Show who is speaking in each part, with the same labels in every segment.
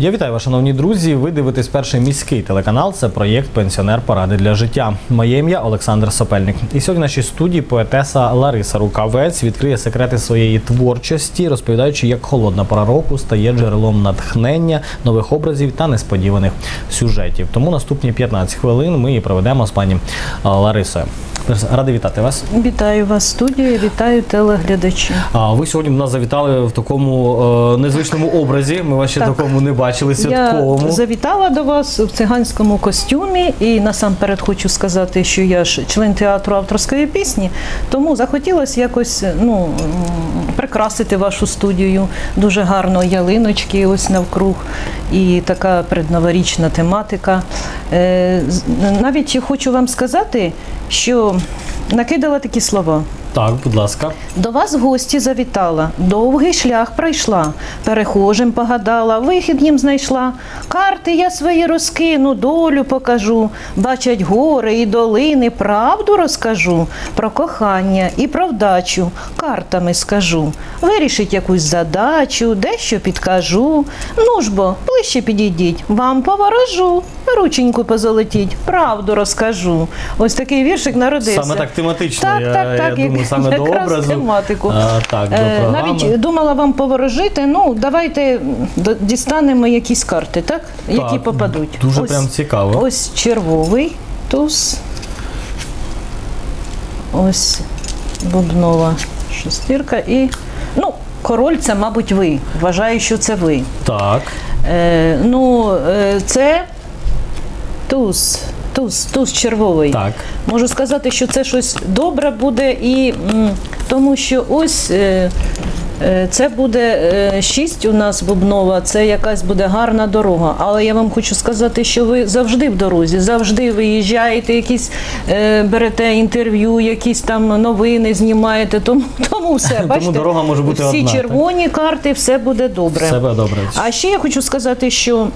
Speaker 1: Я вітаю вас, шановні друзі. Ви дивитесь перший міський телеканал. Це проєкт Пенсіонер Поради для життя. Моє ім'я Олександр Сопельник. І сьогодні в нашій студії поетеса Лариса Рукавець відкриє секрети своєї творчості, розповідаючи, як холодна пора року стає джерелом натхнення, нових образів та несподіваних сюжетів. Тому наступні 15 хвилин ми і проведемо з пані Ларисою. Радий вітати вас.
Speaker 2: Вітаю вас, студія, вітаю телеглядачі.
Speaker 1: А ви сьогодні нас завітали в такому е, незвичному образі. Ми вас ще
Speaker 2: Так.
Speaker 1: такому не бачили святковому.
Speaker 2: Я завітала до вас в циганському костюмі, і насамперед хочу сказати, що я ж член театру авторської пісні, тому захотілося якось ну, прикрасити вашу студію. Дуже гарно ялиночки ось навкруг, і така предноворічна тематика. Е, навіть хочу вам сказати, що накидала такі слова.
Speaker 1: Так, будь ласка.
Speaker 2: До вас в гості завітала, довгий шлях пройшла, перехожим погадала, вихід їм знайшла. Карти я свої розкину, долю покажу. Бачать гори і долини, правду розкажу. Про кохання і про вдачу картами скажу. Вирішить якусь задачу, дещо підкажу. Ну ж бо, ближче підійдіть, вам поворожу. Рученьку позолотіть, правду розкажу. Ось такий віршик народився.
Speaker 1: Саме так тематично.
Speaker 2: Так,
Speaker 1: я,
Speaker 2: так, так,
Speaker 1: я думаю, саме до
Speaker 2: якраз
Speaker 1: образу.
Speaker 2: тематику.
Speaker 1: А, так, до
Speaker 2: Е,
Speaker 1: програми.
Speaker 2: Навіть думала вам поворожити. Ну, давайте до- дістанемо якісь карти, так? Які
Speaker 1: Так,
Speaker 2: попадуть.
Speaker 1: дуже прям цікаво.
Speaker 2: Ось червовий туз. Ось бубнова шестірка і. Ну, король це, мабуть, ви. Вважаю, що це ви.
Speaker 1: Так.
Speaker 2: Е, ну, е, це туз. Туз, туз червовий.
Speaker 1: Так.
Speaker 2: Можу сказати, що це щось добре буде, і тому що ось е, це буде е, 6 у нас бубнова, це якась буде гарна дорога. Але я вам хочу сказати, що ви завжди в дорозі, завжди виїжджаєте, якісь е, берете інтерв'ю, якісь там новини знімаєте. Тому, тому все,
Speaker 1: Тому
Speaker 2: бачите,
Speaker 1: дорога може бути
Speaker 2: всі
Speaker 1: одна, так?
Speaker 2: червоні карти, все буде добре.
Speaker 1: Себе добре.
Speaker 2: А ще я хочу сказати, що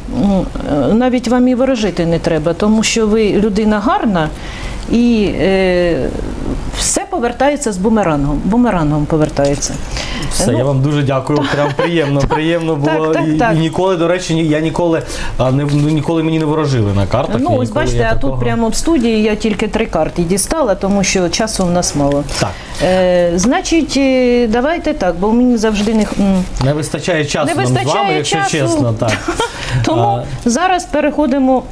Speaker 2: е, навіть вам і ворожити не треба, тому що ви людина гарна і е, все повертається з бумерангом. Бумерангом повертається.
Speaker 1: Все,
Speaker 2: Ну,
Speaker 1: я вам дуже дякую. Прям приємно, приємно було.
Speaker 2: Так, так,
Speaker 1: і,
Speaker 2: так.
Speaker 1: і ніколи, до речі, ні- я ніколи а, не ну, ніколи мені не ворожили на картах.
Speaker 2: Ну, ось
Speaker 1: ніколи
Speaker 2: бачите,
Speaker 1: я
Speaker 2: а
Speaker 1: такого-
Speaker 2: тут прямо в студії я тільки три карти дістала, тому що часу в нас мало.
Speaker 1: Так.
Speaker 2: Е, значить, е, давайте так, бо мені завжди не х- м,
Speaker 1: Не вистачає часу
Speaker 2: Не
Speaker 1: нам з вами,
Speaker 2: вистачає
Speaker 1: якщо
Speaker 2: часу.
Speaker 1: чесно. Так.
Speaker 2: тому
Speaker 1: А,
Speaker 2: зараз переходимо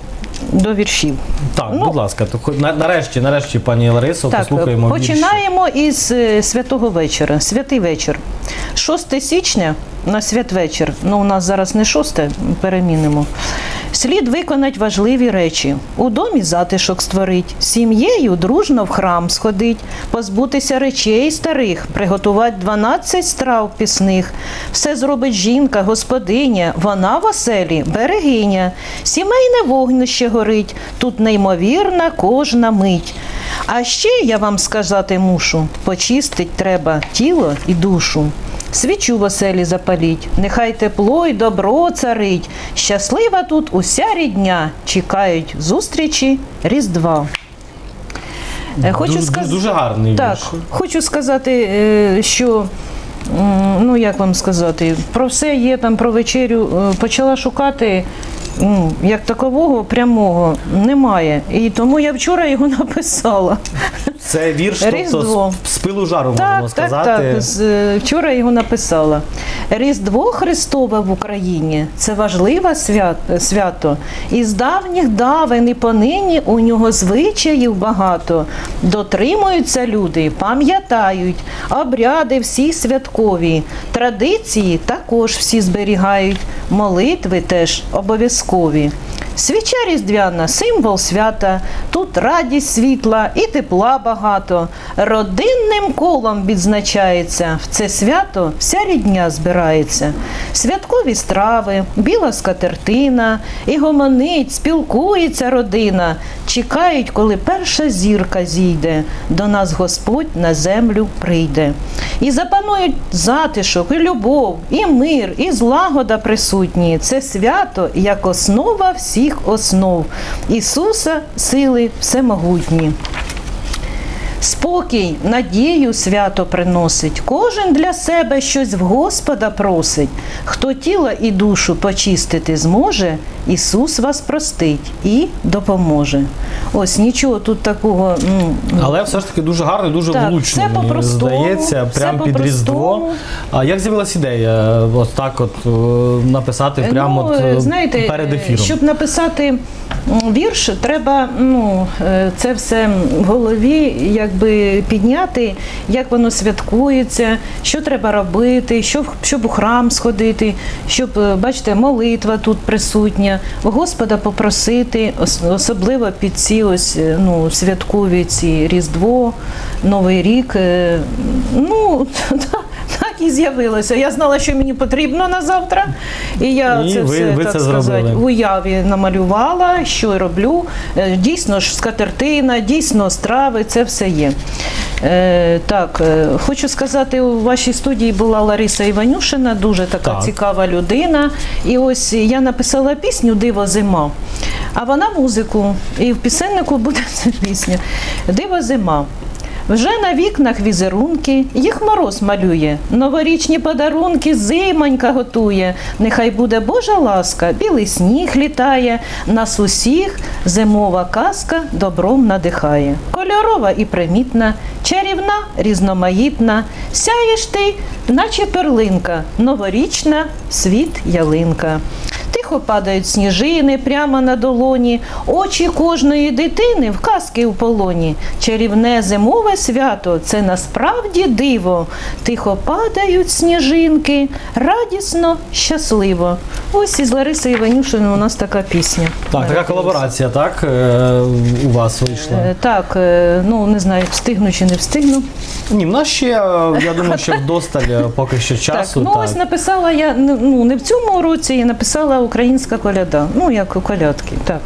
Speaker 2: до віршів.
Speaker 1: так,
Speaker 2: Ну,
Speaker 1: будь ласка, то на- нарешті, нарешті, пані Ларисо,
Speaker 2: Так,
Speaker 1: послухаємо вірші.
Speaker 2: починаємо із е, святого вечора. Святий вечір. 6 січня на святвечір. Ну, у нас зараз не 6, перемінимо. Слід виконати важливі речі. У домі затишок створить, сім'єю дружно в храм сходить, позбутися речей старих, приготувати 12 страв пісних. Все зробить жінка, господиня, вона в оселі, берегиня. Сімейне вогнище горить, тут неймовірна кожна мить. А ще я вам сказати мушу: почистить треба тіло і душу. Свічу веселі запаліть, нехай тепло й добро царить. Щаслива тут уся рідня, чекають зустрічі Різдва. Е, Хочу
Speaker 1: дуже,
Speaker 2: сказ-
Speaker 1: дуже гарний
Speaker 2: Так,
Speaker 1: вірш.
Speaker 2: хочу сказати, е, що. Ну, як вам сказати, про все є там про вечерю. е, Почала шукати м, як такового прямого немає. І тому я вчора його написала.
Speaker 1: Це вірш, тобто з, з пилу жару можна
Speaker 2: Так, так,
Speaker 1: сказати.
Speaker 2: так. З, е, вчора його написала. Різдво Христове в Україні це важливе свято, свято. Із давніх давен і понині у нього звичаїв багато. Дотримуються люди, пам'ятають, обряди всі святкові, традиції також всі зберігають, молитви теж обов'язкові. Свіча різдвяна символ свята, тут радість світла і тепла багато. Родинним колом відзначається в це свято вся рідня збирається. Святкові страви, біла скатертина, і гомонить, спілкується родина. Чекають, коли перша зірка зійде, до нас Господь на землю прийде. І запанують затишок, і любов, і мир, і злагода присутні. Це свято як основа всіх основ. Ісуса сили всемогутні. Спокій, надію свято приносить. Кожен для себе щось в Господа просить. Хто тіла і душу почистити зможе, Ісус вас простить і допоможе. Ось нічого тут такого. м,
Speaker 1: Але все ж таки дуже гарно, і дуже
Speaker 2: Так,
Speaker 1: влучно.
Speaker 2: все
Speaker 1: мені здається,
Speaker 2: все
Speaker 1: прямо під Різдво. А як з'явилась ідея? От так, от е, написати прямо
Speaker 2: ну,
Speaker 1: от,
Speaker 2: е,
Speaker 1: е,
Speaker 2: знаєте,
Speaker 1: перед
Speaker 2: е,
Speaker 1: ефіром.
Speaker 2: Щоб написати вірш, треба ну, е, це все в голові якби підняти, як воно святкується, що треба робити, щоб, щоб у храм сходити, щоб, е, бачите, молитва тут присутня, в Господа попросити, особливо під ці ось е, ну, святкові ці Різдво, Новий рік. е, Ну, так і з'явилося. Я знала, що мені потрібно на завтра. І я
Speaker 1: І
Speaker 2: це
Speaker 1: ви-
Speaker 2: все
Speaker 1: ви
Speaker 2: так
Speaker 1: це
Speaker 2: сказати в уяві намалювала, що роблю. Е, Дійсно ж скатертина, дійсно страви, це все є. Е, так, е, хочу сказати, у вашій студії була Лариса Іванюшина, дуже така
Speaker 1: Так.
Speaker 2: цікава людина. І ось я написала пісню Диво зима, а вона музику. І в пісеннику буде ця пісня. Диво зима. Вже на вікнах візерунки, їх мороз малює, новорічні подарунки зимонька готує. Нехай буде Божа ласка, білий сніг літає, нас усіх зимова казка добром надихає. Кольорова і примітна, чарівна, різноманітна, сяєш ти, наче перлинка, новорічна світ ялинка. Тихо падають сніжини прямо на долоні, очі кожної дитини в казки у полоні. Чарівне зимове свято це насправді диво. Тихо падають сніжинки, радісно, щасливо. Ось із Лариси Іванюшиною у нас така пісня.
Speaker 1: Так, така колаборація, так, е, у вас вийшла.
Speaker 2: Е, Так, е, ну не знаю, встигну чи не встигну.
Speaker 1: Ні, в нас ще, я думаю, ще вдосталь поки що часу.
Speaker 2: так, ну ось написала я ну не в цьому році, я написала українська коляда. Ну як колядки. Так.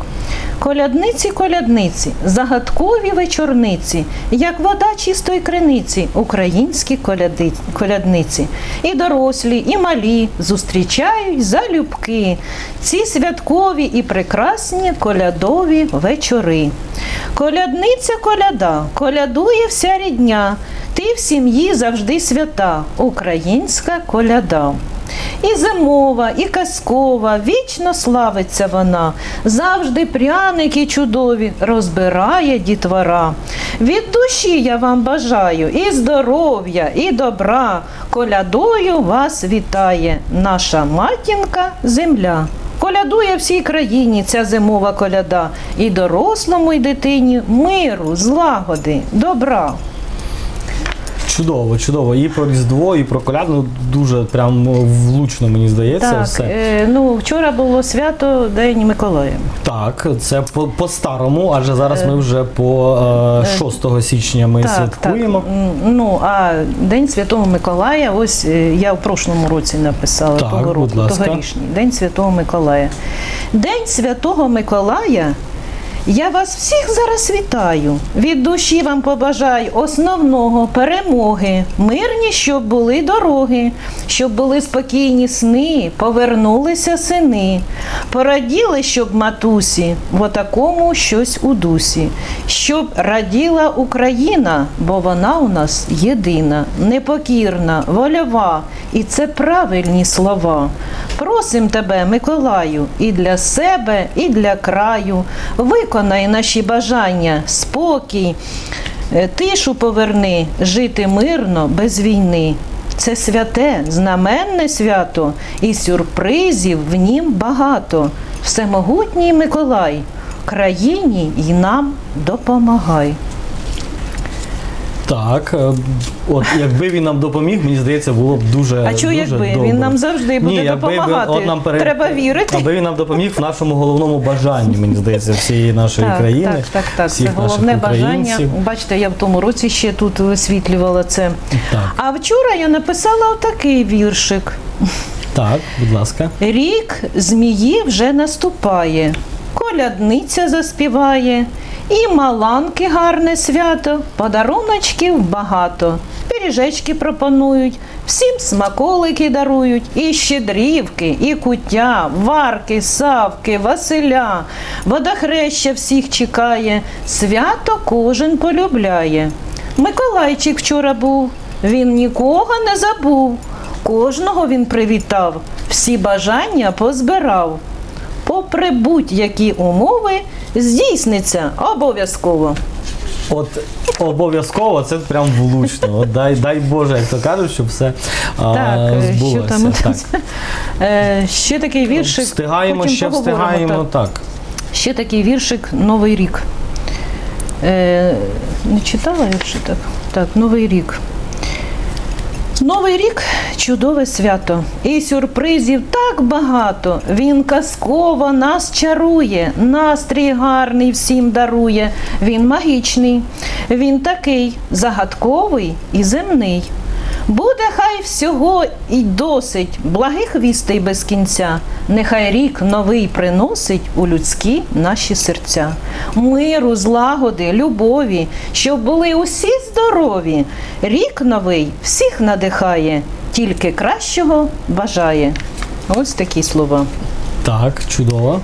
Speaker 2: Колядниці, колядниці, загадкові вечорниці, як вода чистої криниці, українські коляди, колядниці. І дорослі, і малі зустрічають залюбки ці святкові і прекрасні колядові вечори. Колядниця коляда, колядує вся рідня, ти в сім'ї завжди свята, українська коляда. І зимова, і казкова, вічно славиться вона, завжди пряники чудові розбирає дітвора. Від душі я вам бажаю і здоров'я, і добра. Колядою вас вітає наша матінка земля. Колядує всій країні ця зимова коляда, і дорослому, і дитині миру, злагоди, добра.
Speaker 1: Чудово, чудово. І про Різдво, і про коляду ну, дуже прям влучно, мені здається,
Speaker 2: Так,
Speaker 1: все.
Speaker 2: е, ну вчора було свято День Миколая.
Speaker 1: Так, це по- по-старому, адже зараз ми вже по е, 6 січня ми святкуємо.
Speaker 2: Так. Ну а День Святого Миколая, ось е, я в прошлому році написала
Speaker 1: Так,
Speaker 2: того року,
Speaker 1: ласка.
Speaker 2: тогорічній. День Святого Миколая. День Святого Миколая. Я вас всіх зараз вітаю. Від душі вам побажаю основного перемоги, мирні, щоб були дороги, щоб були спокійні сни, повернулися сини. Пораділи, щоб матусі в отакому щось у дусі, щоб раділа Україна, бо вона у нас єдина, непокірна, вольова, і це правильні слова. Просим тебе, Миколаю, і для себе, і для краю. Виконай наші бажання, спокій, е, тишу поверни, жити мирно, без війни. Це святе, знаменне свято, і сюрпризів в нім багато. Всемогутній Миколай, країні й нам допомагай.
Speaker 1: Так, е, от якби він нам допоміг, мені здається, було б дуже.
Speaker 2: А чого
Speaker 1: дуже
Speaker 2: якби?
Speaker 1: добре.
Speaker 2: Він нам завжди буде
Speaker 1: Ні, якби він-
Speaker 2: допомагати.
Speaker 1: от нам пере-
Speaker 2: Треба вирити.
Speaker 1: Аби він нам допоміг в нашому головному бажанні, мені здається, всієї нашої країни.
Speaker 2: Так, так, так.
Speaker 1: всіх
Speaker 2: Це головне
Speaker 1: наших
Speaker 2: бажання.
Speaker 1: українців.
Speaker 2: Бачите, я в тому році ще тут висвітлювала це.
Speaker 1: Так,
Speaker 2: А вчора я написала отакий віршик.
Speaker 1: так, будь ласка.
Speaker 2: Рік змії вже наступає, колядниця заспіває, і маланки гарне свято, подаруночків багато. Пиріжечки пропонують, всім смаколики дарують, і щедрівки, і куття, варки, савки, Василя. Водохреща всіх чекає, свято кожен полюбляє. Миколайчик вчора був, він нікого не забув. Кожного він привітав, всі бажання позбирав. Попри будь-які умови, здійсниться обов'язково.
Speaker 1: От обов'язково це прям влучно. От дай, дай Боже, як то кажуть, щоб все а,
Speaker 2: Так, е,
Speaker 1: збулося.
Speaker 2: що там?
Speaker 1: Так.
Speaker 2: Е, ще такий віршик.
Speaker 1: Встигаємо,
Speaker 2: потім
Speaker 1: ще встигаємо.
Speaker 2: так.
Speaker 1: Так.
Speaker 2: Ще такий віршик Новий рік. Е, не читала вірші так? Так, Новий рік. Новий рік чудове свято. І сюрпризів так багато. Він казково нас чарує, настрій гарний всім дарує. Він магічний, він такий загадковий і земний. Буде хай всього і досить, благих вістей без кінця. Нехай рік новий приносить у людські наші серця. Миру, злагоди, любові, щоб були усі здорові. Рік новий всіх надихає, тільки кращого бажає. Ось такі слова.
Speaker 1: Так, чудово.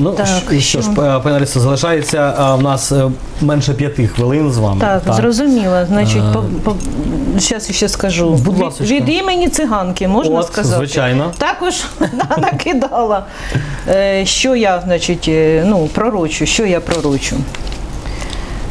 Speaker 1: Ну,
Speaker 2: Так,
Speaker 1: що, що ж, е, пані Ларисо, залишається а, в нас е, менше п'яти хвилин з вами.
Speaker 2: Так, зрозуміло. Значить,
Speaker 1: Е,
Speaker 2: по, по, зараз ще скажу.
Speaker 1: Будь
Speaker 2: Від- від, імені циганки можна
Speaker 1: От,
Speaker 2: сказати.
Speaker 1: звичайно.
Speaker 2: Також накидала. Е, Що я, значить, ну, пророчу, що я пророчу.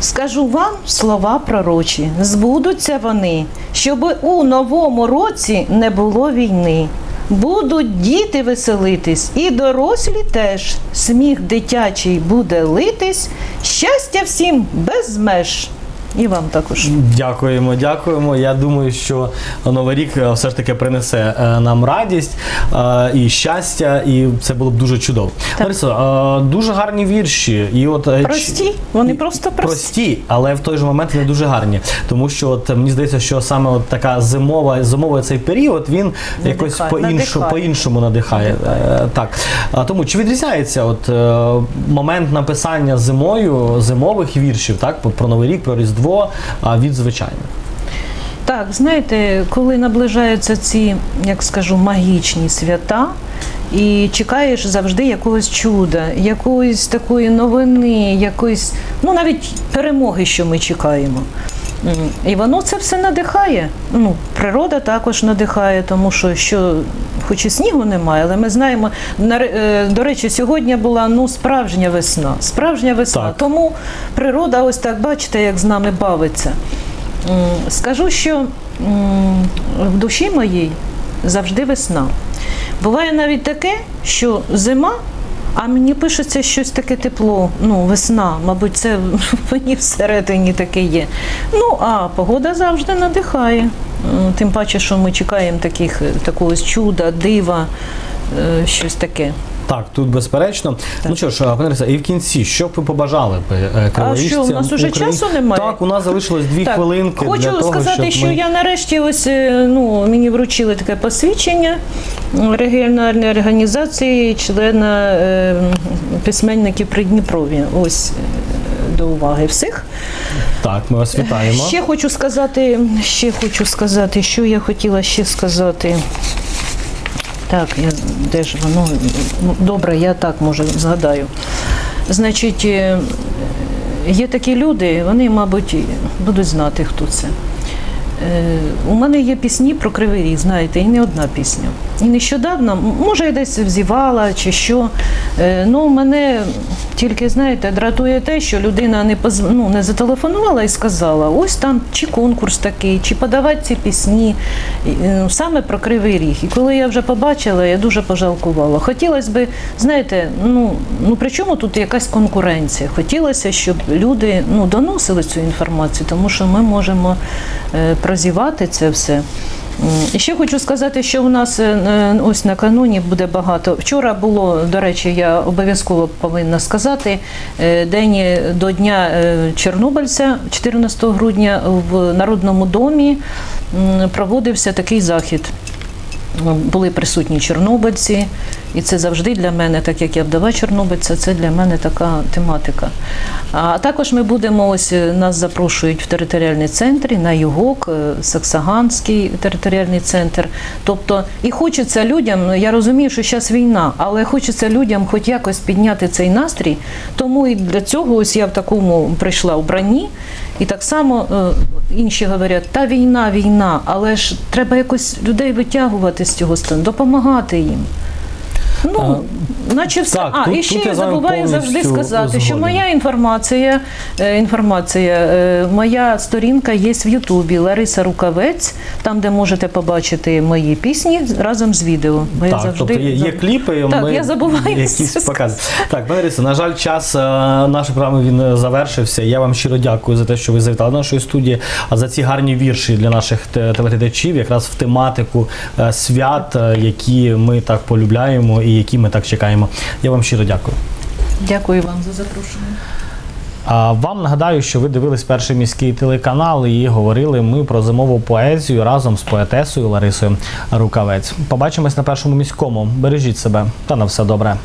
Speaker 2: Скажу вам слова пророчі, збудуться вони, щоб у новому році не було війни. Будуть діти веселитись, і дорослі теж. Сміх дитячий буде литись, щастя всім без меж. І вам також.
Speaker 1: Дякуємо, дякуємо. Я думаю, що новий рік е, все ж таки принесе е, нам радість е, і щастя, і це було б дуже чудово. Ларисо, дуже гарні вірші. І от
Speaker 2: Прості, вони просто прості.
Speaker 1: прості, але в той же момент не дуже гарні. Тому що от мені здається, що саме от така зимова зимовий цей період він якось по-іншому,
Speaker 2: надихає.
Speaker 1: по-іншому надихає. Е, Так. А тому чи відрізняється от момент написання зимою зимових віршів, так про новий рік, про Різдво а, від звичайних?
Speaker 2: Так, знаєте, коли наближаються ці, як скажу, магічні свята, і чекаєш завжди якогось чуда, якоїсь такої новини, якоїсь, ну навіть перемоги, що ми чекаємо. І воно це все надихає. Ну, природа також надихає, тому що, що хоч і снігу немає, але ми знаємо, на е, до речі, сьогодні була ну, справжня весна. Справжня весна.
Speaker 1: Так.
Speaker 2: Тому природа, ось так бачите, як з нами бавиться. Скажу, що в душі моїй завжди весна. Буває навіть таке, що зима, а мені пишеться щось таке тепло, ну, весна, мабуть, це мені всередині таке є. Ну, а погода завжди надихає. Тим паче, що ми чекаємо таких, такого чуда, дива, е, щось таке.
Speaker 1: Так, тут безперечно. Ну що ж, пане Лариса, і в кінці, що б ви побажали б е, криворіжцям?
Speaker 2: що, у нас уже часу немає?
Speaker 1: Так, у нас залишилось дві
Speaker 2: Так,
Speaker 1: хвилинки.
Speaker 2: Хочу
Speaker 1: для того,
Speaker 2: сказати,
Speaker 1: щоб
Speaker 2: що
Speaker 1: ми...
Speaker 2: я нарешті ось е, ну мені вручили таке посвідчення регіональної організації, члена е, письменників Придніпров'я. Ось е, до уваги всіх.
Speaker 1: Так, ми вас вітаємо.
Speaker 2: Ще хочу сказати, ще хочу сказати, що я хотіла ще сказати. Так, я, де ж воно? Ну, Добре, я так може згадаю. Значить, е, є такі люди, вони, мабуть, будуть знати, хто це. Е, У мене є пісні про Кривий Ріг, знаєте, і не одна пісня. І нещодавно, може, я десь взівала чи що. е, Ну, мене тільки, знаєте, дратує те, що людина не поз... ну, не зателефонувала і сказала, ось там чи конкурс такий, чи подавати ці пісні. Е, Саме про Кривий Ріг. І коли я вже побачила, я дуже пожалкувала. Хотілося б, знаєте, ну, ну при чому тут якась конкуренція? Хотілося, щоб люди ну, доносили цю інформацію, тому що ми можемо е, прозівати це все. Ще хочу сказати, що у нас е, е, ось накануні буде багато. Вчора було, до речі, я обов'язково повинна сказати, е, день до Дня Чорнобильця, 14 грудня, в Народному домі проводився такий захід. Були присутні чорнобильці, І це завжди для мене, так як я вдова Чорнобильця, це для мене така тематика. А також ми будемо ось е, нас запрошують в територіальний центр на Югок, е, Саксаганський територіальний центр. Тобто, і хочеться людям, ну, я розумію, що зараз війна, але хочеться людям хоч якось підняти цей настрій. Тому і для цього ось я в такому прийшла в бранні. І так само е, інші говорять, та війна, війна, але ж треба якось людей витягувати з цього стану, допомагати їм. Ну, наче все.
Speaker 1: так,
Speaker 2: а,
Speaker 1: тут-
Speaker 2: і ще
Speaker 1: тут я
Speaker 2: я
Speaker 1: з вами
Speaker 2: забуваю завжди
Speaker 1: повністю
Speaker 2: сказати, що
Speaker 1: згоден.
Speaker 2: моя інформація, е, інформація, е, моя сторінка є в Ютубі Лариса Рукавець, там, де можете побачити мої пісні разом з відео. Бо я
Speaker 1: Так,
Speaker 2: завжди
Speaker 1: тобто є, є кліпи,
Speaker 2: Так,
Speaker 1: ми
Speaker 2: я забуваю
Speaker 1: якісь
Speaker 2: це
Speaker 1: покази. Так, пане Ларисо, на жаль, час е, нашої програми він е, завершився. Я вам щиро дякую за те, що ви завітали до нашої студії, а за ці гарні вірші для наших те- телеглядачів, якраз в тематику е, свят, е, які ми так полюбляємо і які ми так чекаємо. Я вам щиро дякую.
Speaker 2: Дякую вам за запрошення.
Speaker 1: Вам нагадаю, що ви дивились перший міський телеканал і говорили ми про зимову поезію разом з поетесою Ларисою Рукавець. Побачимось на першому міському. Бережіть себе та на все добре.